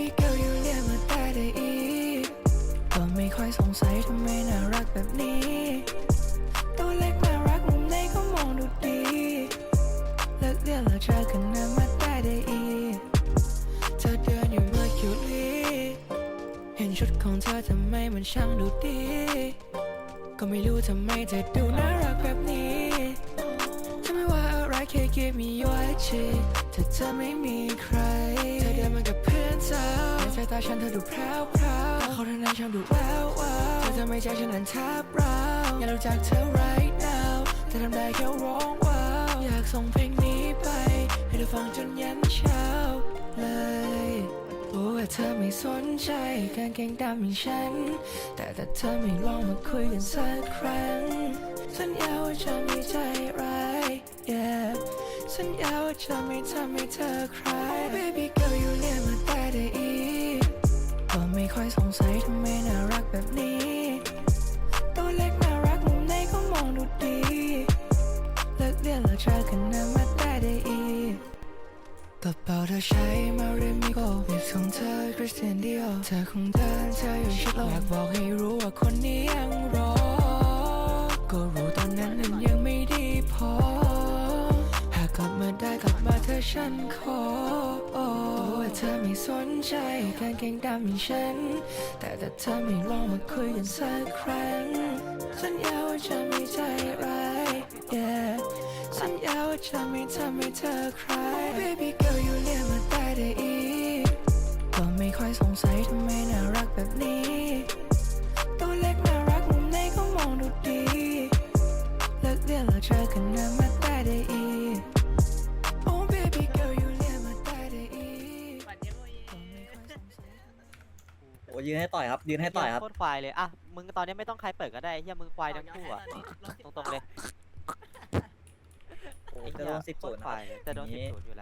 baby girl อยู่เรียกมาได้ได้อีกก็ไม่ค่อยสงสัยทำไมน่ารักแบบนี้ตัวเล็กน่ารักมุมไหนก็มองดูดีเลิกเรียนแล้วเจอกันนะมาได้ได้อีกเธอเดินอยู่เมื่อคิวลีเห็นชุดของเธอทำไมมันช่างดูดี ก็ไม่รู้ทำไมเธอดูน่ารักแบบนี้ แค่ give me your attention ถ้าเธอไม่มีใคร เธอเดินมากับเพื่อนสาวในสายตาฉันเธอดูแพรวพราวๆเขาเท่านั้นช่างดูแวววาวเธอจะไม่ใจฉันนั้นแทบเราอยากรู้จักเธอ right now แต่ทำได้แค่ร้องว้าวอยากส่งเพลงนี้ไป ให้เธอฟังจนยันเช้าเลยโอ้ว่าเธอไม่สนใจกางเก่งดำอย่างฉัน แต่ถ้าเธอไม่ลองมาคุยกันสักครั้ง สัญญาว่าจะไม่ใจ สัญญาว่าจะไม่ทำให้เธอใคร baby girl อยู่เรียกมาได้ได้อีกก็ไม่ค่อยสงสัยทำไมน่ารักแบบนี้ ตัวเล็กน่ารักมุมไหนก็มองดูดีเลิกเรียนแล้วเจอกันนะมาได้ได้อีกกระเป๋าเธอใช้มาเรมิโกเว็บของเธอคริสเตียนดิโอเธอคงเดินเธออยู่ชิดลมอยากบอกให้รู้ว่าคนนี้ยังรอก็ร ได้กลับมาเธอฉันขอโอ้ว่าเธอไม่สนใจกางเก่งดำอย่างฉัน แต่ถ้าเธอไม่ลองมาคุยกันสักครั้ง สัญญาว่าจะไม่ใจร้าย yeah สัญญาว่าจะไม่ทำให้เธอใคร baby girl อยู่เรียกมาได้ได้อีกก็ไม่ค่อยสงสัยทำ ยืนให้ต่อยครับยืนให้ต่อยครับโคตรควายเลยอะมึงตอนนี้ไม่ต้องใครเปิดก็ได้เฮียมึงควายทั้งคู่อะตรงๆเลยโอ้ไอ้จะเหี้ยโดนสิบโคศูตนรย์ควายเลยจะโดนสิบศูนย์อยู่แล้ว